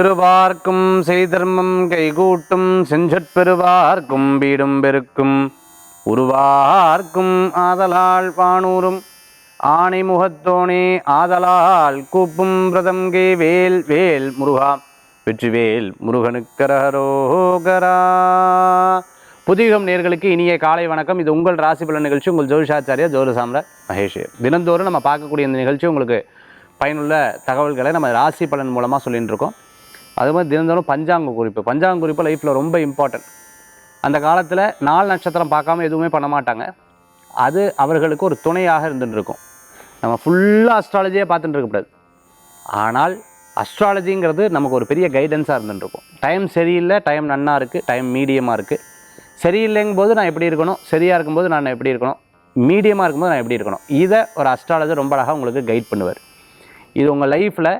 திருவார்க்கும் செய்தர்மம் கைகூட்டும் செஞ்சற்பெருவார்க்கும் வீடும் பெருக்கும். உருவார்க்கும் ஆதலால் வானூரும் ஆணை முகத்தோனே ஆதலால் கூப்பும் பிரதம்கே வேல் வேல் முருகா. வெற்றிவேல் முருகனுக்கரகரோகரா புதியுகம் நேர்களுக்கு இனிய காலை வணக்கம். இது உங்கள் ராசி பலன் நிகழ்ச்சி. உங்கள் ஜோதிஷாச்சாரியா ஜோதி சாம்ராட் மகேஷ். தினந்தோறும் நம்ம பார்க்கக்கூடிய இந்த நிகழ்ச்சி உங்களுக்கு பயனுள்ள தகவல்களை நம்ம ராசி பலன் மூலமாக சொல்லிகிட்டு இருக்கோம். அது மாதிரி தினந்தோறும் பஞ்சாங்க குறிப்பு. பஞ்சாங்க குறிப்பு லைஃப்பில் ரொம்ப இம்பார்ட்டன்ட் அந்த காலத்தில் நாள் நட்சத்திரம் பார்க்காம எதுவுமே பண்ண மாட்டாங்க. அது அவர்களுக்கு ஒரு துணையாக இருந்துட்டுருக்கும். நம்ம ஃபுல்லாக அஸ்ட்ராலஜியே பார்த்துட்டு இருக்கக்கூடாது. ஆனால் அஸ்ட்ராலஜிங்கிறது நமக்கு ஒரு பெரிய கைடன்ஸாக இருந்துட்டுருக்கும். டைம் சரியில்லை டைம் நன்னா இருக்குது டைம் மீடியமாக இருக்குது சரியில்லைங்கும் போது நான் எப்படி இருக்கணும்? சரியாக இருக்கும்போது நான் எப்படி இருக்கணும்? மீடியமாக இருக்கும்போது நான் எப்படி இருக்கணும்? இதை ஒரு அஸ்ட்ராலஜர் ரொம்ப அழகாக உங்களுக்கு கைட் பண்ணுவார். இது உங்கள் லைஃப்பில்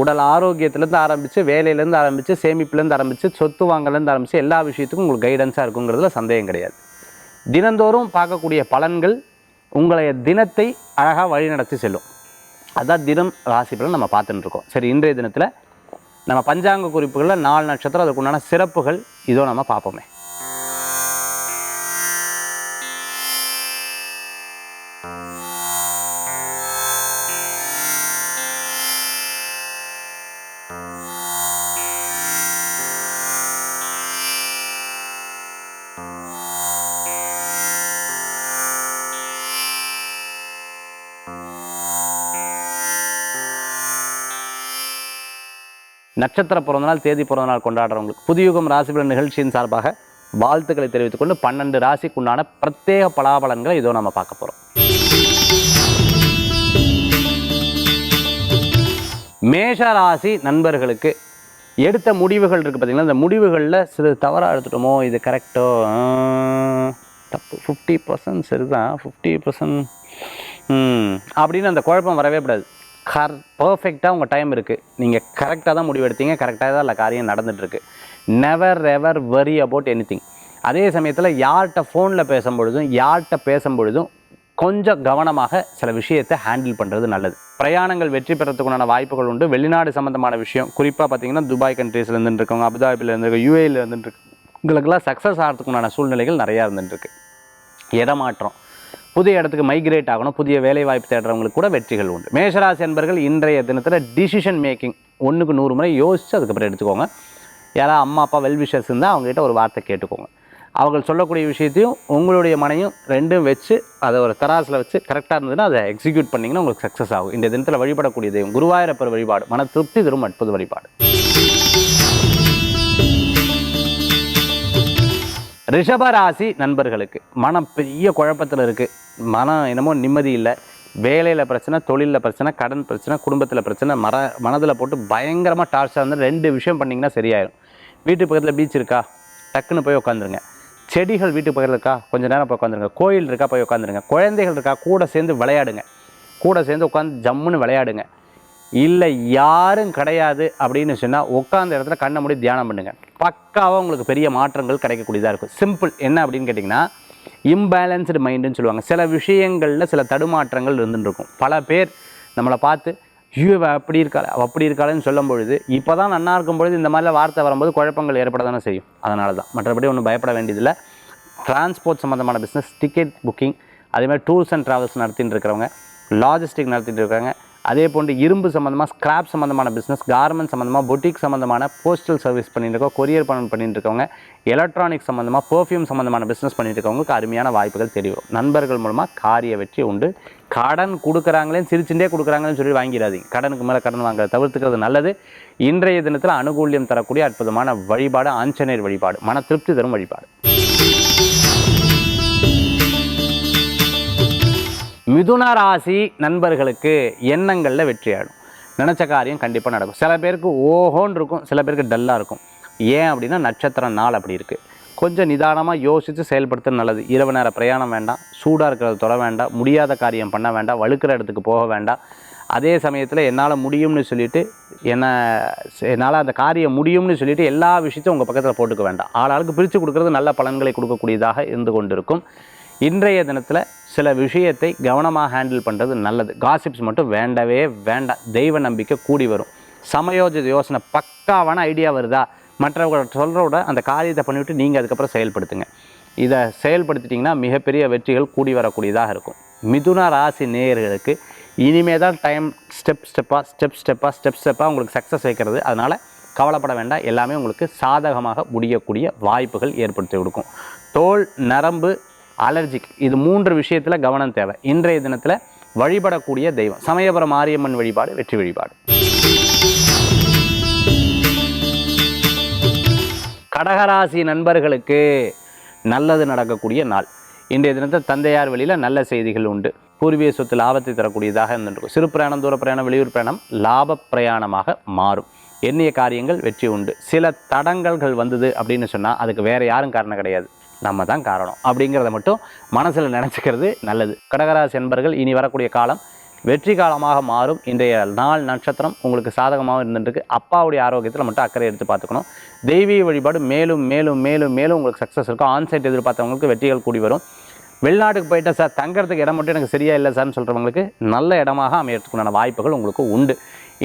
உடல் ஆரோக்கியத்துலேருந்து ஆரம்பித்து வேலையிலேருந்து ஆரம்பித்து சேமிப்புலேருந்து ஆரம்பித்து சொத்து வாங்கலேருந்து ஆரம்பித்து எல்லா விஷயத்துக்கும் உங்களுக்கு கைடன்ஸாக இருக்குங்கிறதுல சந்தேகம் கிடையாது. தினந்தோறும் பார்க்கக்கூடிய பலன்கள் உங்களைய தினத்தை அழகாக வழிநடத்தி செல்லும். அதான் தினம் ராசி பலன் நம்ம பார்த்துட்டுருக்கோம் சரி இன்றைய தினத்தில் நம்ம பஞ்சாங்க குறிப்புகளில் நாலு நட்சத்திரம் அதுக்குண்டான சிறப்புகள் இதோ நம்ம பார்ப்போமே. நட்சத்திர பிறந்தநாள் தேதி பிறந்தநாள் கொண்டாடுறவங்களுக்கு புதுயுகம் ராசிபலன் நிகழ்ச்சியின் சார்பாக வாழ்த்துக்களை தெரிவித்துக்கொண்டு பன்னெண்டு ராசிக்குண்டான பிரத்யேக பலாபலன்களை இதோ நம்ம பார்க்க போகிறோம் மேஷ ராசி நண்பர்களுக்கு எடுத்த முடிவுகள் இருக்குது பார்த்தீங்களா இந்த முடிவுகளில் சிறு தவறாக எடுத்துட்டோமோ இது கரெக்டோ தப்பு. ஃபிஃப்டி பர்சன்ட் சரிதான். ஃபிஃப்டி பர்சன்ட் அப்படின்னு அந்த குழப்பம் வரவே கூடாது. கர் பர்ஃபெக்டாக உங்கள் டைம் இருக்குது நீங்கள் கரெக்டாக தான் முடிவு எடுத்தீங்க கரெக்டாக தான் இல்லை காரியம் நடந்துகிட்ருக்கு never ever worry about any அதே சமயத்தில் யார்கிட்ட ஃபோனில் பேசும்பொழுதும் யார்கிட்ட பேசும்பொழுதும் கொஞ்சம் கவனமாக சில விஷயத்தை ஹேண்டில் பண்ணுறது நல்லது. பிரயாணங்கள் வெற்றி பெறத்துக்குண்டான வாய்ப்புகள் உண்டு. வெளிநாடு சம்மந்தமான விஷயம். குறிப்பாக பார்த்தீங்கன்னா துபாய் கண்ட்ரீஸில் இருந்துருக்கவங்க இருக்கவங்க அபுதாபியில் இருந்துருக்கு யூஏயில் இருந்துட்டு உங்களுக்கெல்லாம் சக்ஸஸ் ஆகிறதுக்குண்டான சூழ்நிலைகள் நிறையா இருந்துட்டுருக்கு. இடமாற்றம். புதிய இடத்துக்கு மைக்ரேட் ஆகணும் புதிய வேலை வாய்ப்பு தேடுறவங்களுக்கு கூட வெற்றிகள் உண்டு. மேஷராசி என்பர்கள் இன்றைய தினத்தில் டிசிஷன் மேக்கிங் ஒன்றுக்கு நூறு முறை யோசித்து அதுக்கப்புறம் எடுத்துக்கோங்க. யாராவது அம்மா அப்பா வெல்விஷர்ஸ் இருந்தால் அவங்ககிட்ட ஒரு வார்த்தை கேட்டுக்கோங்க. அவர்கள் சொல்லக்கூடிய விஷயத்தையும் உங்களுடைய மனையும் ரெண்டும் வச்சு அதை ஒரு தராசில் வச்சு கரெக்டாக இருந்ததுன்னா அதை எக்ஸிக்யூட் பண்ணிங்கன்னா உங்களுக்கு சக்ஸஸ் ஆகும். இந்த தினத்தில் வழிபடக்கூடிய தெய்வம் குருவாயிரப்பர் வழிபாடு மன திருப்தி தரும் அற்புத வழிபாடு. ரிஷபராசி நண்பர்களுக்கு மனம் பெரிய குழப்பத்தில் இருக்குது மனம் என்னமோ நிம்மதி இல்லை. வேலையில் பிரச்சனை தொழிலில் பிரச்சனை கடன் பிரச்சனை குடும்பத்தில் பிரச்சனை மர மனதில் போட்டு பயங்கரமாக டார்ச்சாக இருந்தால் ரெண்டு விஷயம் பண்ணிங்கன்னா சரியாயிடும் வீட்டு பக்கத்தில் பீச் இருக்கா? டக்குன்னு போய் உட்காந்துருங்க செடிகள் வீட்டு பக்கத்தில் இருக்கா? கொஞ்ச நேரம் போய் உட்காந்துருங்க கோயில் இருக்கா? போய் உட்காந்துருங்க குழந்தைகள் இருக்கா? கூட சேர்ந்து விளையாடுங்க. கூட சேர்ந்து உட்காந்து ஜம்முன்னு விளையாடுங்க. இல்லை யாரும் கிடையாது அப்படின்னு சொன்னால் உட்காந்த இடத்துல கண்ணை மூடி தியானம் பண்ணுங்க. பக்காவாக உங்களுக்கு பெரிய மாற்றங்கள் கிடைக்கக்கூடியதாக இருக்கும். சிம்பிள் என்ன அப்படின்னு கேட்டிங்கன்னா இம்பேலன்ஸ்டு மைண்டுன்னு சொல்லுவாங்க. சில விஷயங்களில் சில தடுமாற்றங்கள் இருந்துருக்கும் பல பேர் நம்மளை பார்த்து ஐயோ இவ அப்படி இருக்காள் அப்படி இருக்காளன்னு சொல்லும் பொழுது இப்போ தான் நன்னா இருக்கும் பொழுது இந்த மாதிரிலாம் வார்த்தை வரும்போது குழப்பங்கள் ஏற்பட தானே செய்யும். அதனால தான். மற்றபடி ஒன்றும் பயப்பட வேண்டியதில்லை. டிரான்ஸ்போர்ட் சம்மந்தமான பிஸ்னஸ் டிக்கெட் புக்கிங் அதே மாதிரி டூர்ஸ் அண்ட் ட்ராவல்ஸ் நடத்திட்டு இருக்கிறவங்க லாஜிஸ்டிக் நடத்திட்டு இருக்காங்க அதே போன்று இரும்பு சம்மந்தமாக ஸ்கிராப் சம்மந்தமான பிஸ்னஸ் கார்மெண்ட் சம்மந்தமாக பொட்டிக் சம்மந்தமான போஸ்டல் சர்வீஸ் பண்ணிட்டு இருக்கோம் கொரியர் பண்ண பண்ணிட்டு இருக்கவங்க எலக்ட்ரானிக் சம்மந்தமாக பர்ஃப்யூம் சம்மந்தமான பிஸ்னஸ் பண்ணிட்டுருக்கவங்களுக்கு அருமையான வாய்ப்புகள் தெரியும் நண்பர்கள் மூலமாக காரிய வெற்றி உண்டு. கடன் கொடுக்குறாங்களேன்னு சிரிச்சுட்டே கொடுக்குறாங்களேன்னு சொல்லி வாங்கிடாதீங்க. கடனுக்கு மேலே கடன் வாங்குறத தவிர்த்துக்கிறது நல்லது. இன்றைய தினத்தில் அனுகூல்யம் தரக்கூடிய அற்புதமான வழிபாடு ஆஞ்சநேயர் வழிபாடு மன திருப்தி தரும் வழிபாடு. மிதுன ராசி நண்பர்களுக்கு எண்ணங்களில் வெற்றியாடும் நினச்ச காரியம் கண்டிப்பாக நடக்கும். சில பேருக்கு ஓஹோன்னு இருக்கும் சில பேருக்கு டல்லாக இருக்கும். ஏன் அப்படின்னா நட்சத்திர நாள் அப்படி இருக்குது கொஞ்சம் நிதானமாக யோசித்து செயல்படுத்துறது நல்லது. இரவு நேர பிரயாணம் வேண்டாம் சூடாக இருக்கிறத தொட வேண்டாம் முடியாத காரியம் பண்ண வேண்டாம் வழுக்கிற இடத்துக்கு போக வேண்டாம். அதே சமயத்தில் என்னால் முடியும்னு சொல்லிட்டு என்ன என்னால் அந்த காரியம் முடியும்னு சொல்லிவிட்டு எல்லா விஷயத்தையும் உங்கள் பக்கத்தில் போட்டுக்க வேண்டாம். ஆளாளுக்கு பிரித்து கொடுக்கறது நல்ல பலன்களை கொடுக்கக்கூடியதாக இருந்து கொண்டிருக்கும். இன்றைய தினத்தில் சில விஷயத்தை கவனமாக ஹேண்டில் பண்ணுறது நல்லது. காசிப்ஸ் மட்டும் வேண்டவே வேண்டாம். தெய்வ நம்பிக்கை கூடி வரும். சமயோஜித யோசனை பக்காவான ஐடியா வருதா? மற்றவங்க சொல்கிற விட அந்த காரியத்தை பண்ணிவிட்டு நீங்கள் அதுக்கப்புறம் செயல்படுத்துங்க. இதை செயல்படுத்திட்டிங்கன்னா மிகப்பெரிய வெற்றிகள் கூடி வரக்கூடியதாக இருக்கும். மிதுன ராசி நேயர்களுக்கு இனிமே தான் டைம் ஸ்டெப் ஸ்டெப்பாக ஸ்டெப் ஸ்டெப்பாக ஸ்டெப் ஸ்டெப்பாக உங்களுக்கு சக்ஸஸ் வைக்கிறது. அதனால் கவலைப்பட வேண்டாம். எல்லாமே உங்களுக்கு சாதகமாக முடியக்கூடிய வாய்ப்புகள் ஏற்படுத்தி கொடுக்கும். தோல் நரம்பு அலர்ஜிக் இது மூன்று விஷயத்தில் கவனம் தேவை. இன்றைய தினத்தில் வழிபடக்கூடிய தெய்வம். சமயபுரம் மாரியம்மன் வழிபாடு வெற்றி வழிபாடு. கடகராசி நண்பர்களுக்கு நல்லது நடக்கக்கூடிய நாள். இன்றைய தினத்தில் தந்தையார் வழியில் நல்ல செய்திகள் உண்டு. பூர்வீக சொத்து லாபத்தை தரக்கூடியதாக இருந்திருக்கும். சிறு பிரயாணம் தூர பிரயாணம் வெளியூர் பிரயாணம் லாப பிரயாணமாக மாறும். எண்ணிய காரியங்கள் வெற்றி உண்டு. சில தடங்கல்கள் வந்தது அப்படின்னு சொன்னால் அதுக்கு வேறு யாரும் காரணம் கிடையாது. நம்ம தான் காரணம். அப்படிங்கிறத மட்டும் மனசில் நினச்சிக்கிறது நல்லது. கடகராசி என்பர்கள் இனி வரக்கூடிய காலம் வெற்றி காலமாக மாறும். இன்றைய நாள் நட்சத்திரம் உங்களுக்கு சாதகமாக இருந்துருக்கு அப்பாவுடைய ஆரோக்கியத்தில் மட்டும் அக்கறை எடுத்து பார்த்துக்கணும். தெய்வீக வழிபாடு மேலும் மேலும் மேலும் மேலும் உங்களுக்கு சக்ஸஸ் இருக்கும். ஆன்சைட் எதிர்பார்த்தவங்களுக்கு வெற்றிகள் கூடி வரும். வெளிநாட்டுக்கு போயிட்டா சார் தங்கிறதுக்கு இடம் மட்டும் எனக்கு சரியாக இல்லை சார்னு சொல்கிறவங்களுக்கு நல்ல இடமாக அமையறதுக்குண்டான வாய்ப்புகள் உங்களுக்கு உண்டு.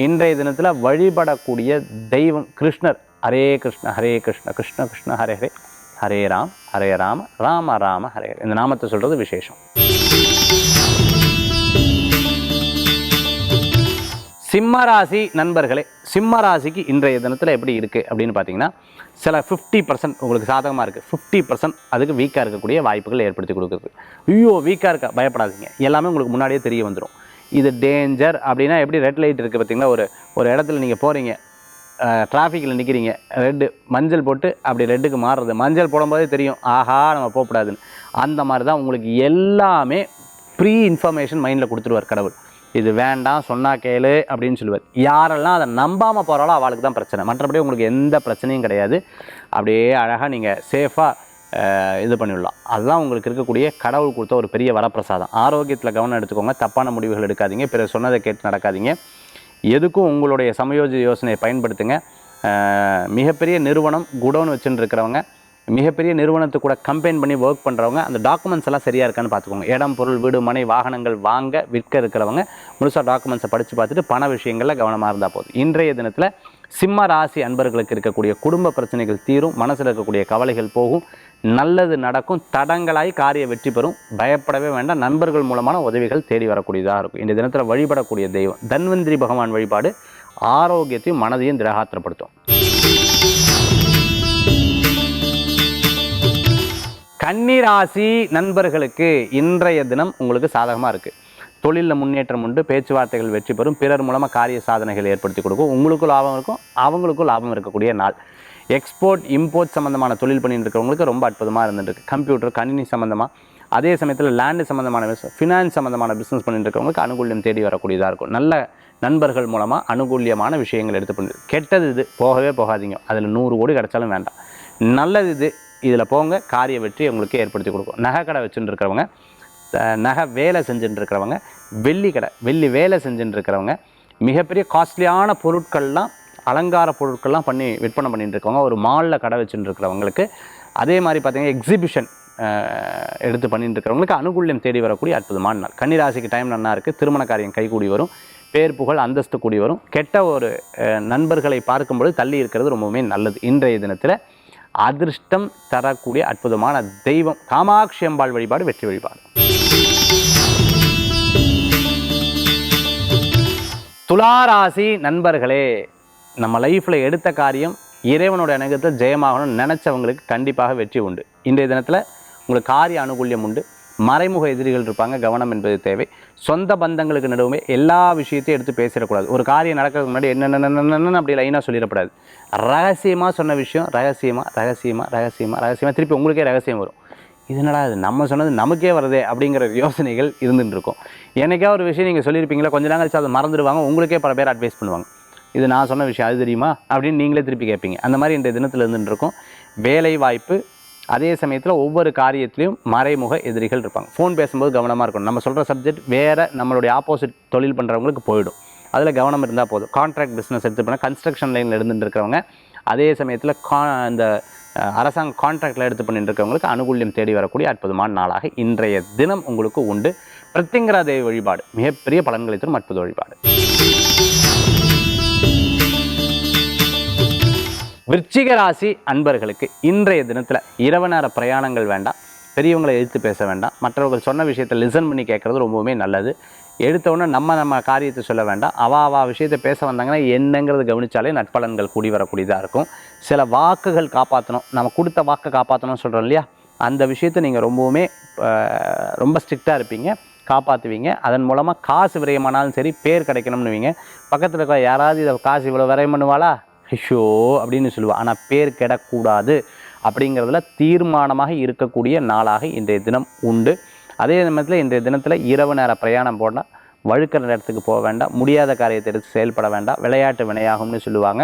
இன்றைய தினத்தில் வழிபடக்கூடிய தெய்வம் கிருஷ்ணர். ஹரே கிருஷ்ண ஹரே கிருஷ்ண கிருஷ்ண கிருஷ்ண ஹரே ஹரே. ஹரே ராம் ஹரே ராம ராம ராம ஹரே இந்த நாமத்தை சொல்கிறது விசேஷம். சிம்மராசி நண்பர்களே சிம்மராசிக்கு இன்றைய தினத்தில் எப்படி இருக்குது அப்படின்னு பார்த்தீங்கன்னா சில ஃபிஃப்டி பர்சன்ட் உங்களுக்கு சாதகமாக இருக்குது ஃபிஃப்டி பர்சன்ட் அதுக்கு வீக்காக இருக்கக்கூடிய வாய்ப்புகள் ஏற்படுத்தி கொடுக்குறது ஐயோ வீக்காக இருக்க? பயப்படாதீங்க. எல்லாமே உங்களுக்கு முன்னாடியே தெரிய வந்துடும் இது டேஞ்சர் அப்படின்னா எப்படி ரெட் லைட் இருக்குது பார்த்தீங்களா ஒரு ஒரு இடத்துல நீங்கள் போகிறீங்க டிராஃபிக்கில் நிற்கிறீங்க ரெட்டு மஞ்சள் போட்டு அப்படி ரெட்டுக்கு மாறுறது. மஞ்சள் போடும்போதே தெரியும் ஆஹா நம்ம போகக்கூடாதுன்னு. அந்த மாதிரி தான் உங்களுக்கு எல்லாமே ப்ரீ இன்ஃபர்மேஷன் மைண்டில் கொடுத்துருவார் கடவுள். இது வேண்டாம் சொன்னா கேளு அப்படின்னு சொல்லுவார். யாரெல்லாம் அதை நம்பாமல் போகிறாலோ அவளுக்கு தான் பிரச்சனை. மற்றபடி உங்களுக்கு எந்த பிரச்சனையும் கிடையாது. அப்படியே அழகாக நீங்கள் சேஃபாக இது பண்ணிவிடலாம் அதுதான் உங்களுக்கு இருக்கக்கூடிய கடவுள் கொடுத்த ஒரு பெரிய வரப்பிரசாதம். ஆரோக்கியத்தில் கவனம் எடுத்துக்கோங்க. தப்பான முடிவுகள் எடுக்காதீங்க. பிறர் சொன்னதை கேட்டு நடக்காதீங்க. எதுக்கும் உங்களுடைய சமயோஜித யோசனையை பயன்படுத்துங்க. மிகப்பெரிய நிறுவனம் குடோன் வச்சுருக்கிறவங்க மிகப்பெரிய நிறுவனத்து கூட கம்பெயின் பண்ணி ஒர்க் பண்ணுறவங்க அந்த டாக்குமெண்ட்ஸ் எல்லாம் சரியாக இருக்கான்னு பார்த்துக்கோங்க. இடம் பொருள் வீடு மனை வாகனங்கள் வாங்க விற்க இருக்கிறவங்க முழுசாக டாக்குமெண்ட்ஸை படித்து பார்த்துட்டு பண விஷயங்களில் கவனமாக இருந்தால் போதும். இன்றைய தினத்தில் சிம்ம ராசி அன்பர்களுக்கு இருக்கக்கூடிய குடும்ப பிரச்சனைகள் தீரும் மனசில் இருக்கக்கூடிய கவலைகள் போகும் நல்லது நடக்கும் தடங்களாய் காரிய வெற்றி பெறும் பயப்படவே வேண்டாம் நண்பர்கள் மூலமான உதவிகள் தேடி வரக்கூடியதாக இருக்கும். இந்த தினத்தில் வழிபடக்கூடிய தெய்வம் தன்வந்திரி பகவான் வழிபாடு ஆரோக்கியத்தையும் மனதையும் திரகாத்திரப்படுத்தும் கன்னிராசி நண்பர்களுக்கு இன்றைய தினம் உங்களுக்கு சாதகமாக இருக்குது தொழிலில் முன்னேற்றம் உண்டு பேச்சுவார்த்தைகள் வெற்றி பெறும் பிறர் மூலமாக காரிய சாதனைகள் ஏற்படுத்தி கொடுக்கும். உங்களுக்கும் லாபம் இருக்கும் அவங்களுக்கும் லாபம் இருக்கக்கூடிய நாள். எக்ஸ்போர்ட் இம்போர்ட் சம்மந்தமான தொழில் பண்ணிட்டு இருக்கிறவங்களுக்கு ரொம்ப அற்புதமாக இருந்துருக்கு கம்ப்யூட்டர் கணினி சம்மந்தமாக அதே சமயத்தில் லேண்டு சம்மந்தமான பிஸ்னஸ் ஃபினான்ஸ் சம்மந்தமான பிஸ்னஸ் பண்ணிட்டு இருக்கிறவங்களுக்கு அனுகூல்யம் தேடி வரக்கூடியதாக இருக்கும். நல்ல நண்பர்கள் மூலமாக அனுகூல்யமான விஷயங்கள் எடுத்து பண்ணி. கெட்டது இது போகவே போகாதீங்க. அதில் நூறு கோடி கிடைச்சாலும் வேண்டாம். நல்லது இது இதில் போங்க. காரிய வெற்றி உங்களுக்கு ஏற்படுத்தி கொடுக்கும். நகை கடை வச்சுட்டு இருக்கிறவங்க நகை வேலை செஞ்சுட்டு இருக்கிறவங்க வெள்ளி கடை வெள்ளி வேலை செஞ்சுட்டு இருக்கிறவங்க மிகப்பெரிய காஸ்ட்லியான பொருட்கள்லாம் அலங்கார பொருட்கள்லாம் பண்ணி விற்பனை பண்ணிட்டு இருக்கவங்க ஒரு மாலில் கடை வச்சுட்டு இருக்கிறவங்களுக்கு அதே மாதிரி பார்த்திங்கன்னா எக்ஸிபிஷன் எடுத்து பண்ணிட்டு இருக்கிறவங்களுக்கு அனுகூல்யம் தேடி வரக்கூடிய அற்புதமான நாள். கன்னிராசிக்கு டைம் நல்லா இருக்குது திருமண காரியம் கைகூடி வரும் பேர் புகழ் அந்தஸ்து கூடி வரும். கெட்ட ஒரு நண்பர்களை பார்க்கும்பொழுது தள்ளி இருக்கிறது ரொம்பவுமே நல்லது. இன்றைய தினத்தில் அதிர்ஷ்டம் தரக்கூடிய அற்புதமான தெய்வம் காமாட்சி அம்பாள் வழிபாடு வெற்றி வழிபாடு. துளாராசி நண்பர்களே நம்ம லைஃப்பில் எடுத்த காரியம் இறைவனோட அணுகத்தில் ஜெயமாகணும்னு நினச்சவங்களுக்கு கண்டிப்பாக வெற்றி உண்டு. இன்றைய தினத்தில் உங்களுக்கு காரிய அனுகூல்யம் உண்டு. மறைமுக எதிரிகள் இருப்பாங்க கவனம் என்பது தேவை. சொந்த பந்தங்களுக்கு நடுவுமே எல்லா விஷயத்தையும் எடுத்து பேசிடக்கூடாது. ஒரு காரியம் நடக்கிறதுக்கு முன்னாடி என்னென்ன அப்படி லைனாக சொல்லிடக்கூடாது. ரகசியமாக சொன்ன விஷயம் ரகசியமாக ரகசியமாக ரகசியமாக ரகசியமாக திருப்பி உங்களுக்கே ரகசியம் வரும். இது என்னடா இது? நம்ம சொன்னது நமக்கே வருதே அப்படிங்கிற யோசனைகள் இருந்துகிட்டு இருக்கும் எனக்கே ஒரு விஷயம் நீங்கள் சொல்லியிருப்பீங்களா? கொஞ்ச நேரம் கழிச்சு அதை மறந்துடுவாங்க. உங்களுக்கே பல பேர் அட்வைஸ் பண்ணுவாங்க. இது நான் சொன்ன விஷயம் அது தெரியுமா? அப்படின்னு நீங்களே திருப்பி கேட்பீங்க. அந்த மாதிரி இன்றைய தினத்தில் இருந்துருக்கும் இருக்கும் வேலை வாய்ப்பு அதே சமயத்தில் ஒவ்வொரு காரியத்திலையும் மறைமுக எதிரிகள் இருப்பாங்க. ஃபோன் பேசும்போது கவனமாக இருக்கணும். நம்ம சொல்கிற சப்ஜெக்ட் வேறு நம்மளுடைய ஆப்போசிட் தொழில் பண்ணுறவங்களுக்கு போயிடும். அதில் கவனம் இருந்தால் போதும். கான்ட்ராக்ட் பிஸ்னஸ் எடுத்து பண்ணால் கன்ஸ்ட்ரக்ஷன் லைனில் இருந்துட்டு இருக்கிறவங்க அதே சமயத்தில் கா இந்த அரசாங்க கான்ட்ராக்டில் எடுத்து பண்ணிட்டு இருக்கவங்களுக்கு அனுகூல்யம் தேடி வரக்கூடிய அற்புதமான நாளாக இன்றைய தினம் உங்களுக்கு உண்டு. பிரத்திங்கரா தேவி வழிபாடு மிகப்பெரிய பலன்களை தரும் அற்புத வழிபாடு. விருச்சிக ராசி அன்பர்களுக்கு இன்றைய தினத்தில் இரவு நேர பிரயாணங்கள் வேண்டாம். பெரியவங்களை எதிர்த்து பேச வேண்டாம். மற்றவர்கள் சொன்ன விஷயத்தை லிசன் பண்ணி கேட்குறது ரொம்பவுமே நல்லது. எடுத்தவுடனே நம்ம நம்ம காரியத்தை சொல்ல வேண்டாம். அவா அவா விஷயத்தை பேச வந்தாங்கன்னா என்னங்கிறது கவனித்தாலே நட்பலன்கள் கூடி வரக்கூடியதாக இருக்கும். சில வாக்குகள் காப்பாற்றணும் நம்ம கொடுத்த வாக்கை காப்பாற்றணும்னு சொல்கிறோம் இல்லையா? அந்த விஷயத்தை நீங்கள் ரொம்பவுமே ரொம்ப ஸ்ட்ரிக்டாக இருப்பீங்க. காப்பாற்றுவீங்க அதன் மூலமாக காசு விரயமானாலும் சரி பேர் கிடைக்கணும்னுவீங்க பக்கத்தில் இருக்க யாராவது இதை காசு இவ்வளோ விரயம் பண்ணுவாளா? ஐயோ! அப்படின்னு சொல்லுவாள் ஆனால் பேர் கெடக்கூடாது. அப்படிங்கிறதுல தீர்மானமாக இருக்கக்கூடிய நாளாக இன்றைய தினம் உண்டு. அதே சமயத்தில் இன்றைய தினத்தில் இரவு நேர பிரயாணம் போனால் வழுக்கிற இடத்துக்கு போக வேண்டாம் முடியாத காரியத்தை எடுத்து செயல்பட வேண்டாம் விளையாட்டு வினையாகும்னு சொல்லுவாங்க.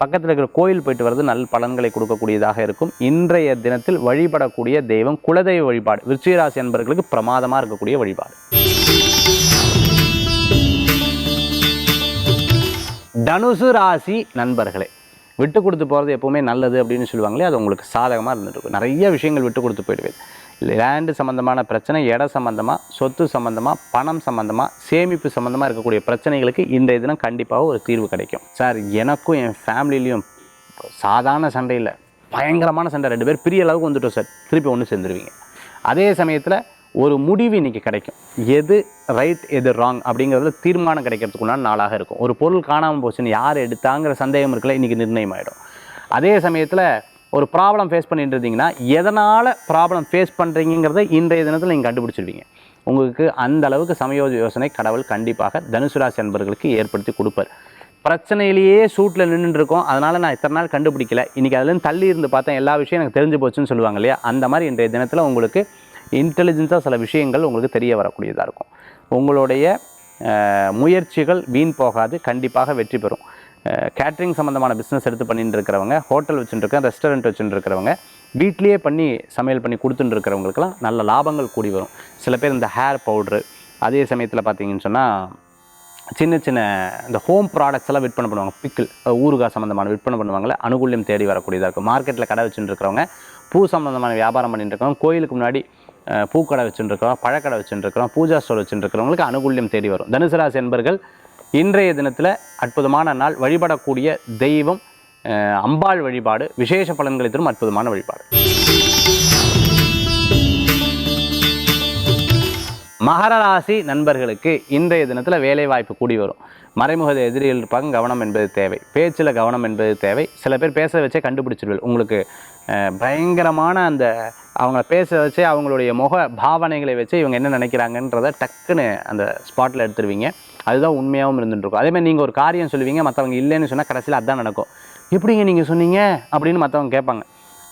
பக்கத்தில் இருக்கிற கோயில் போயிட்டு வர்றது நல்ல பலன்களை கொடுக்கக்கூடியதாக இருக்கும். இன்றைய தினத்தில் வழிபடக்கூடிய தெய்வம் குலதெய்வ வழிபாடு. விருச்சிகராசி என்பவர்களுக்கு பிரமாதமாக இருக்கக்கூடிய வழிபாடு. தனுசு ராசி நண்பர்களே விட்டு கொடுத்து போகிறது எப்போவுமே நல்லது அப்படின்னு சொல்லுவாங்களே அது உங்களுக்கு சாதகமாக இருந்துட்டு நிறைய விஷயங்கள் விட்டு கொடுத்து போயிடுவேன். லேண்டு சம்மந்தமான பிரச்சனை இட சம்மந்தமாக சொத்து சம்மந்தமாக பணம் சம்மந்தமாக சேமிப்பு சம்மந்தமாக இருக்கக்கூடிய பிரச்சனைகளுக்கு இந்த இதெல்லாம் கண்டிப்பாக ஒரு தீர்வு கிடைக்கும். சார் எனக்கும் என் ஃபேமிலிலையும் சாதாரண சண்டையில் பயங்கரமான சண்டை. ரெண்டு பேர் பெரிய அளவுக்கு வந்துட்டோம் சார். திருப்பி ஒன்று சேர்ந்துருவீங்க. அதே சமயத்தில் ஒரு முடிவு இன்றைக்கி கிடைக்கும். எது ரைட் எது ராங் அப்படிங்கிறதுல தீர்மானம் கிடைக்கிறதுக்குள்ளான நாளாக இருக்கும். ஒரு பொருள் காணாமல் போச்சுன்னு யார் எடுத்தாங்கிற சந்தேகம் இருக்குல்ல இன்றைக்கி நிர்ணயம் ஆகிடும் அதே சமயத்தில் ஒரு ப்ராப்ளம் ஃபேஸ் பண்ணிட்டு இருந்தீங்கன்னா எதனால் ப்ராப்ளம் ஃபேஸ் பண்ணுறீங்கிறத இன்றைய தினத்தில் நீங்கள் கண்டுபிடிச்சிருவீங்க. உங்களுக்கு அந்த அளவுக்கு சமயோஜ யோசனை கடவுள் கண்டிப்பாக தனுசு ராசி அன்பர்களுக்கு ஏற்படுத்தி கொடுப்பார். பிரச்சனையிலேயே சூட்டில் நின்றுருக்கோம் அதனால் நான் இத்தனை நாள் கண்டுபிடிக்கல. இன்றைக்கி அதுலேருந்து தள்ளி இருந்து பார்த்தேன் எல்லா விஷயம் எனக்கு தெரிஞ்சு போச்சுன்னு சொல்லுவாங்க இல்லையா? அந்த மாதிரி இன்றைய தினத்தில் உங்களுக்கு இன்டெலிஜென்ஸாக சில விஷயங்கள் உங்களுக்கு தெரிய வரக்கூடியதாக இருக்கும். உங்களுடைய முயற்சிகள் வீண் போகாது. கண்டிப்பாக வெற்றி பெறும். கேட்ரிங் சம்மந்தமான பிஸ்னஸ் எடுத்து பண்ணிட்டு இருக்கிறவங்க ஹோட்டல் வச்சுட்டுருக்கேன் ரெஸ்டாரண்ட் வச்சுட்டு இருக்கிறவங்க வீட்லேயே பண்ணி சமையல் பண்ணி கொடுத்துட்டு இருக்கிறவங்களுக்கெல்லாம் நல்ல லாபங்கள் கூடி வரும். சில பேர் இந்த ஹேர் பவுட்ரு அதே சமயத்தில் பார்த்தீங்கன்னு சொன்னால் சின்ன சின்ன இந்த ஹோம் ப்ராடக்ட்ஸ் எல்லாம் விற்பனை பண்ணுவாங்க. பிக்கிள் ஊறுகாய் சம்மந்தமான விற்பனை பண்ணுவாங்கள்ல அனுகூல்யம் தேடி வரக்கூடியதாக இருக்கும். மார்க்கெட்டில் கடை வச்சுட்டு இருக்கிறவங்க பூ சம்மந்தமான வியாபாரம் பண்ணிட்டு இருக்கவங்க கோயிலுக்கு முன்னாடி பூக்கடை வச்சுட்டு இருக்கிறோம் பழக்கடை வச்சுட்டு இருக்கிறோம் பூஜா ஸ்டோர் வச்சுட்டு இருக்கிறவங்களுக்கு அனுகூல்யம் தேடி வரும். தனுசு ராசி என்பர்கள் இன்றைய தினத்தில் அற்புதமான நாள் வழிபடக்கூடிய தெய்வம் அம்பாள் வழிபாடு விசேஷ பலன்களை தரும் அற்புதமான வழிபாடு. மகர ராசி நண்பர்களுக்கு இன்றைய தினத்தில் வேலை வாய்ப்பு கூடி வரும். மறைமுக எதிரிகள் இருப்பாங்க கவனம் என்பது தேவை. பேச்சில் கவனம் என்பது தேவை. சில பேர் பேச வச்சே கண்டுபிடிச்சிருவீர்கள். உங்களுக்கு பயங்கரமான அந்த அவங்கள பேச வச்சே அவங்களுடைய முக பாவனைகளை வச்சு இவங்க என்ன நினைக்கிறாங்கன்றத டக்குன்னு அந்த ஸ்பாட்டில் எடுத்துருவீங்க. அதுதான் உண்மையாகவும் இருந்துட்டுருக்கும். அதேமாதிரி நீங்கள் ஒரு காரியம் சொல்லுவீங்க மற்றவங்க இல்லைன்னு சொன்னால் கடைசியில் அதான் நடக்கும். எப்படிங்க நீங்கள் சொன்னீங்க? அப்படின்னு மற்றவங்க கேட்பாங்க.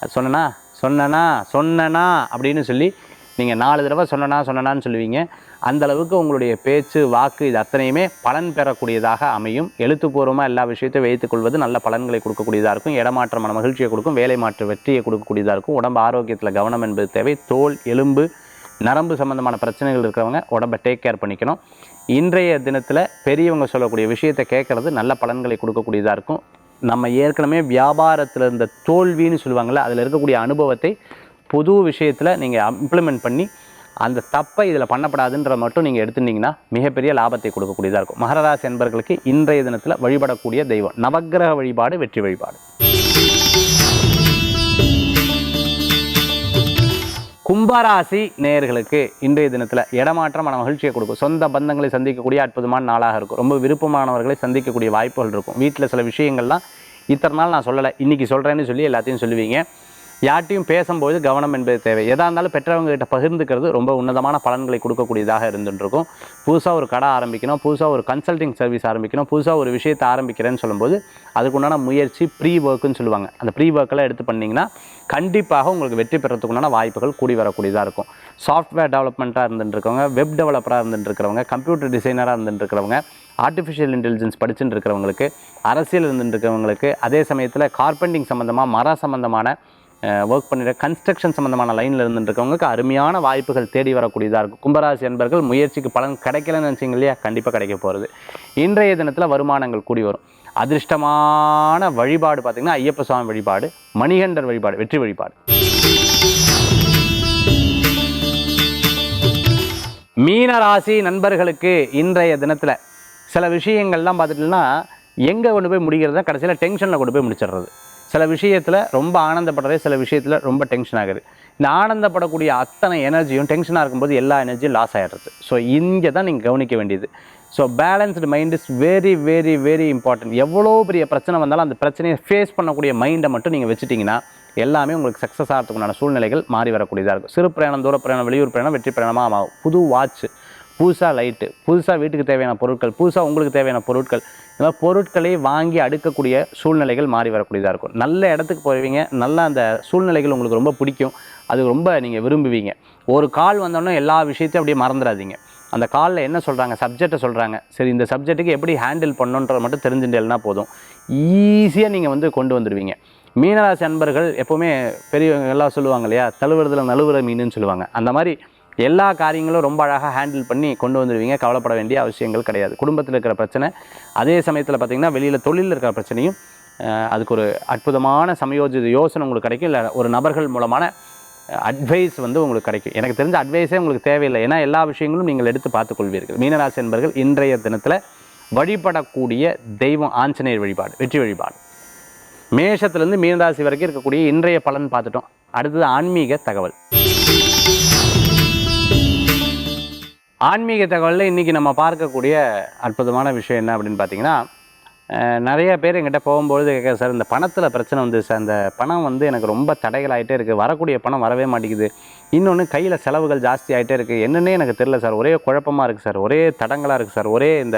அது சொன்னனா? சொன்னனா? சொன்னனா? அப்படின்னு சொல்லி நீங்கள் நாலு தடவை சொன்னனா? சொன்னனான்னு சொல்லுவீங்க. அந்தளவுக்கு உங்களுடைய பேச்சு வாக்கு இது அத்தனையுமே பலன் பெறக்கூடியதாக அமையும். எழுத்துப்பூர்வமாக எல்லா விஷயத்தையும் வைத்துக்கொள்வது நல்ல பலன்களை கொடுக்கக்கூடியதாக இருக்கும். இடமாற்றமான மகிழ்ச்சியை கொடுக்கும். வேலை மாற்று வெற்றியை கொடுக்கக்கூடியதாக இருக்கும். உடம்பு ஆரோக்கியத்தில் கவனம் என்பது தேவை. தோல் எலும்பு நரம்பு சம்பந்தமான பிரச்சனைகள் இருக்கிறவங்க உடம்பை டேக் கேர் பண்ணிக்கணும். இன்றைய தினத்தில் பெரியவங்க சொல்லக்கூடிய விஷயத்தை கேட்குறது நல்ல பலன்களை கொடுக்கக்கூடியதாக இருக்கும். நம்ம ஏற்கனவே வியாபாரத்தில் இருந்த தோல்வின்னு சொல்லுவாங்கள்ல அதில் இருக்கக்கூடிய அனுபவத்தை புது விஷயத்தில் நீங்கள் இம்ப்ளிமெண்ட் பண்ணி அந்த தப்பை இதில் பண்ணப்படாதுன்ற மட்டும் நீங்கள் எடுத்துட்டீங்கன்னா மிகப்பெரிய லாபத்தை கொடுக்கக்கூடியதாக இருக்கும். மகரராசி என்பர்களுக்கு இன்றைய தினத்தில் வழிபடக்கூடிய தெய்வம் நவக்கிரக வழிபாடு வெற்றி வழிபாடு. கும்பராசி நேயர்களுக்கு இன்றைய தினத்தில் இடமாற்றமான மன மகிழ்ச்சியை கொடுக்கும். சொந்த பந்தங்களை சந்திக்கக்கூடிய அற்புதமான நாளாக இருக்கும். ரொம்ப விருப்பமானவர்களை சந்திக்கக்கூடிய வாய்ப்புகள் இருக்கும். வீட்டில் சில விஷயங்கள்லாம் இத்தனை நாள் நான் சொல்லலை. இன்றைக்கி சொல்கிறேன்னு சொல்லி எல்லாத்தையும் சொல்லுவீங்க. யார்ட்டையும் பேசும்போது கவனம் என்பது தேவை. எதாக இருந்தாலும் பெற்றவங்க கிட்ட பகிர்ந்துக்கிறது ரொம்ப உன்னதமான பலன்களை கொடுக்கக்கூடியதாக இருந்துருக்கும் புதுசாக ஒரு கடை ஆரம்பிக்கணும் புதுசாக ஒரு கன்சல்டிங் சர்வீஸ் ஆரம்பிக்கணும் புதுசாக ஒரு விஷயத்தை ஆரம்பிக்கிறேன்னு சொல்லும்போது அதுக்குண்டான முயற்சி ப்ரீ ஒர்க்குன்னு சொல்லுவாங்க. அந்த ப்ரீ ஒர்க்கெல்லாம் எடுத்து பண்ணிங்கன்னா கண்டிப்பாக உங்களுக்கு வெற்றி பெறத்துக்குண்டான வாய்ப்புகள் கூடி வரக்கூடியதாக இருக்கும். சாஃப்ட்வேர் டெவலப்மெண்ட்டாக இருந்துட்டுருக்கவங்க வெப் டெவலப்பராக இருந்துட்டுருக்கிறவங்க கம்ப்யூட்டர் டிசைனராக இருந்துட்டுருக்கிறவங்க ஆர்டிஃபிஷியல் இன்டெலிஜென்ஸ் படிச்சுட்டு இருக்கிறவங்களுக்கு அரசியல் இருந்துட்டு இருக்கிறவங்களுக்கு அதே சமயத்தில் கார்பெண்டிங் சம்மந்தமாக மர சம்மந்தமான ஒர்க் பண்ணுற கன்ஸ்ட்ரக்ஷன் சம்மந்தமான லைனில் இருந்துருக்கவங்களுக்கு அருமையான வாய்ப்புகள் தேடி வரக்கூடியதாக இருக்கும். கும்பராசி என்பர்கள் முயற்சிக்கு பலன் கிடைக்கலன்னு நினச்சிங்க இல்லையா? கண்டிப்பாக கிடைக்க போகிறது இன்றைய தினத்தில் வருமானங்கள் கூடி வரும். அதிர்ஷ்டமான வழிபாடு பார்த்திங்கன்னா ஐயப்ப சுவாமி வழிபாடு மணிகண்டர் வழிபாடு வெற்றி வழிபாடு. மீன ராசி நண்பர்களுக்கு இன்றைய தினத்தில் சில விஷயங்கள்லாம் பார்த்துட்டீங்கன்னா எங்கே கொண்டு போய் முடிக்கிறதா கடைசியில் டென்ஷனில் கொண்டு போய் முடிச்சிடுறது. சில விஷயத்தில் ரொம்ப ஆனந்தப்படுறது சில விஷயத்தில் ரொம்ப டென்ஷன் ஆகுது. இந்த ஆனந்தப்படக்கூடிய அத்தனை எனர்ஜியும் டென்ஷனாக இருக்கும்போது எல்லா எனர்ஜியும் லாஸ் ஆகிடுறது ஸோ இங்கே தான் நீங்கள் கவனிக்க வேண்டியது. So balanced mind is very very very important எவ்வளோ பெரிய பிரச்சனை வந்தாலும் அந்த பிரச்சனையை ஃபேஸ் பண்ணக்கூடிய மைண்டை மட்டும் நீங்கள் வச்சுட்டிங்கன்னா எல்லாமே உங்களுக்கு சக்ஸஸ் ஆகிறதுக்குண்டான சூழ்நிலைகள் மாறி வரக்கூடியதாக இருக்கும். சிறு பிரயாணம் தூர பிரயாணம் வெளியூர் பிரயாணம் வெற்றி பிரயாணமாக ஆகும். புது வாட்ச் புதுசாக லைட்டு புதுசாக வீட்டுக்கு தேவையான பொருட்கள் புதுசாக உங்களுக்கு தேவையான பொருட்கள் இந்த மாதிரி பொருட்களை வாங்கி அடுக்கக்கூடிய சூழ்நிலைகள் மாறி வரக்கூடியதாக இருக்கும். நல்ல இடத்துக்கு போவீங்க நல்லா அந்த சூழ்நிலைகள் உங்களுக்கு ரொம்ப பிடிக்கும். அது ரொம்ப நீங்கள் விரும்புவீங்க. ஒரு கால் வந்தோடனே எல்லா விஷயத்தையும் அப்படியே மறந்துடாதீங்க. அந்த காலில் என்ன சொல்கிறாங்க சப்ஜெக்டை சொல்கிறாங்க சரி இந்த சப்ஜெக்ட்டுக்கு எப்படி ஹேண்டில் பண்ணணுன்றதை மட்டும் தெரிஞ்சுட்டேன்னா போதும். ஈஸியாக நீங்கள் வந்து கொண்டு வந்துடுவீங்க. மீனராசி அன்பர்கள் எப்போவுமே பெரியவங்க எல்லாம் சொல்லுவாங்க இல்லையா தழுவுறதுல நழுவுற மீனுன்னு சொல்லுவாங்க. அந்த மாதிரி எல்லா காரியங்களும் ரொம்ப அழகாக ஹேண்டில் பண்ணி கொண்டு வந்துடுவீங்க கவலைப்பட வேண்டிய அவசியங்கள் கிடையாது. குடும்பத்தில் இருக்கிற பிரச்சனை அதே சமயத்தில் பார்த்தீங்கன்னா வெளியில் தொழிலில் இருக்கிற பிரச்சனையும் அதுக்கு ஒரு அற்புதமான சமயோஜித யோசனை உங்களுக்கு கிடைக்கும். இல்லை ஒரு நபர்கள் மூலமான அட்வைஸ் வந்து உங்களுக்கு கிடைக்கும். எனக்கு தெரிஞ்ச அட்வைஸே உங்களுக்கு தேவையில்லை. ஏன்னா எல்லா விஷயங்களும் நீங்கள் எடுத்து பார்த்துக்கொள்வீர்கள். மீனராசி என்பர்கள் இன்றைய தினத்தில் வழிபடக்கூடிய தெய்வம் ஆஞ்சநேயர் வழிபாடு வெற்றி வழிபாடு. மேஷத்துலேருந்து மீனராசி வரைக்கும் இருக்கக்கூடிய இன்றைய பலன் பார்த்துட்டோம். அடுத்தது ஆன்மீக தகவல். ஆன்மீக தகவலில் இன்றைக்கி நம்ம பார்க்கக்கூடிய அற்புதமான விஷயம் என்ன அப்படின்னு பார்த்தீங்கன்னா நிறைய பேர் எங்கிட்ட போகும்பொழுது கேட்க சார் இந்த பணத்தில் பிரச்சனை வந்து சார் இந்த பணம் வந்து எனக்கு ரொம்ப தடைகளாகிட்டே இருக்குது வரக்கூடிய பணம் வரவே மாட்டேங்குது. இன்னொன்று கையில் செலவுகள் ஜாஸ்தி ஆகிட்டே இருக்குது என்னென்னே எனக்கு தெரில சார். ஒரே குழப்பமாக இருக்குது சார். ஒரே தடங்களாக இருக்குது சார். ஒரே இந்த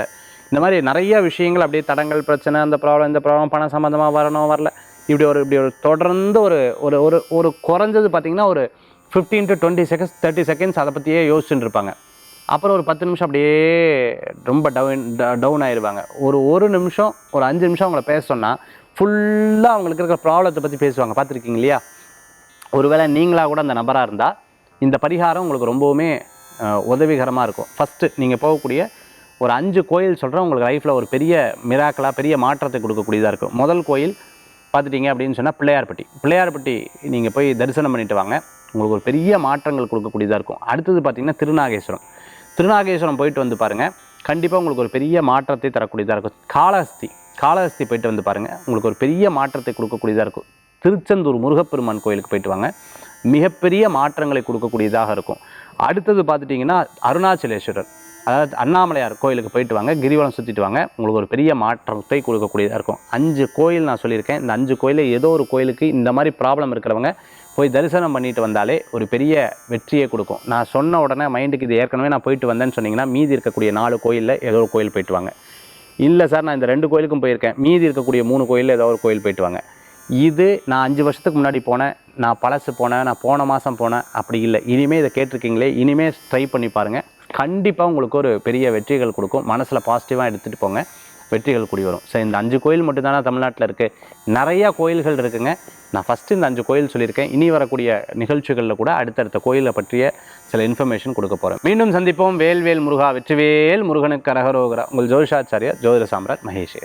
இந்த மாதிரி நிறைய விஷயங்கள் அப்படியே தடங்கள் பிரச்சனை அந்த ப்ராப்ளம் இந்த ப்ராப்ளம் பணம் சம்மந்தமாக வரணும் வரல. இப்படி ஒரு இப்படி ஒரு தொடர்ந்து ஒரு ஒரு ஒரு ஒரு குறைஞ்சது பார்த்தீங்கன்னா ஒரு fifteen to twenty seconds thirty seconds அதை பற்றியே யோசிச்சுட்டு இருப்பாங்க. அப்புறம் ஒரு பத்து நிமிஷம் அப்படியே ரொம்ப டவுன் டவுன் ஆயிடுவாங்க ஒரு ஒரு நிமிஷம் ஒரு அஞ்சு நிமிஷம் அவங்கள பேச சொன்னால் ஃபுல்லாக அவங்களுக்கு இருக்கிற ப்ராப்ளத்தை பற்றி பேசுவாங்க. பார்த்துருக்கீங்க இல்லையா? ஒருவேளை நீங்களாக கூட அந்த நபராக இருந்தால் இந்த பரிகாரம் உங்களுக்கு ரொம்பவுமே உதவிகரமாக இருக்கும். ஃபஸ்ட்டு நீங்கள் போகக்கூடிய ஒரு அஞ்சு கோயில் சொல்கிறேன் உங்களுக்கு லைஃப்பில் ஒரு பெரிய மிராக்கலாக பெரிய மாற்றத்தை கொடுக்கக்கூடியதாக இருக்கும். முதல் கோயில் பார்த்துட்டீங்க அப்படின்னு சொன்னால் பிள்ளையார்பட்டி. பிள்ளையார்பட்டி நீங்கள் போய் தரிசனம் பண்ணிட்டு வாங்க. உங்களுக்கு ஒரு பெரிய மாற்றங்கள் கொடுக்கக்கூடியதாக இருக்கும். அடுத்தது பார்த்தீங்கன்னா திருநாகேஸ்வரம். திருநாகேஸ்வரம் போயிட்டு வந்து பாருங்கள் கண்டிப்பாக உங்களுக்கு ஒரு பெரிய மாற்றத்தை தரக்கூடியதாக இருக்கும். காளஹஸ்தி காளஹஸ்தி போயிட்டு வந்து பாருங்கள் உங்களுக்கு ஒரு பெரிய மாற்றத்தை கொடுக்கக்கூடியதாக இருக்கும். திருச்செந்தூர் முருகப்பெருமான் கோயிலுக்கு போயிட்டு வாங்க. மிகப்பெரிய மாற்றங்களை கொடுக்கக்கூடியதாக இருக்கும். அடுத்தது பார்த்துட்டிங்கன்னா அருணாச்சலேஸ்வரர். அதாவது அண்ணாமலையார் கோயிலுக்கு போயிட்டு வாங்க. கிரிவலம் சுற்றிட்டு வாங்க. உங்களுக்கு ஒரு பெரிய மாற்றத்தை கொடுக்கக்கூடியதாக இருக்கும். அஞ்சு கோயில் நான் சொல்லியிருக்கேன். இந்த அஞ்சு கோயிலில் ஏதோ ஒரு கோயிலுக்கு இந்த மாதிரி ப்ராப்ளம் இருக்கிறவங்க போய் தரிசனம் பண்ணிட்டு வந்தாலே ஒரு பெரிய வெற்றியை கொடுக்கும். நான் சொன்ன உடனே மைண்டுக்கு இது ஏற்கனவே நான் போயிட்டு வந்தேன்னு சொன்னீங்கன்னா மீதி இருக்கக்கூடிய நாலு கோயிலில் ஏதோ ஒரு கோயில் போயிட்டு வாங்க. இல்லை சார் நான் இந்த ரெண்டு கோயிலுக்கும் போயிருக்கேன். மீதி இருக்கக்கூடிய மூணு கோயிலில் ஏதோ ஒரு கோயில் போயிட்டு வாங்க. இது நான் அஞ்சு வருஷத்துக்கு முன்னாடி போனேன். நான் பழசு போனேன். நான் போன மாதம் போனேன். அப்படி இல்லை. இனிமேல் இதை கேட்டிருக்கீங்களே இனிமேல் ட்ரை பண்ணி பாருங்கள் கண்டிப்பாக உங்களுக்கு ஒரு பெரிய வெற்றிகள் கொடுக்கும். மனசில் பாசிட்டிவாக எடுத்துகிட்டு போங்க. வெற்றிகள் கூடி வரும். சரி இந்த அஞ்சு கோயில் மட்டும்தானே தமிழ்நாட்டில் இருக்குது நிறையா கோயில்கள் இருக்குங்க. நான் ஃபஸ்ட்டு இந்த அஞ்சு கோயில் சொல்லியிருக்கேன். இனி வரக்கூடிய நிகழ்ச்சிகளில் கூட அடுத்தடுத்த கோயிலை பற்றிய சில இன்ஃபர்மேஷன் கொடுக்க போகிறேன் மீண்டும் சந்திப்போம். வேல்வேல் முருகா வெற்றிவேல் முருகனுக்கு அரகரோகரா. உங்கள் ஜோதிஷாச்சாரியா ஜோதிட சாம்ராட் மகேஷ்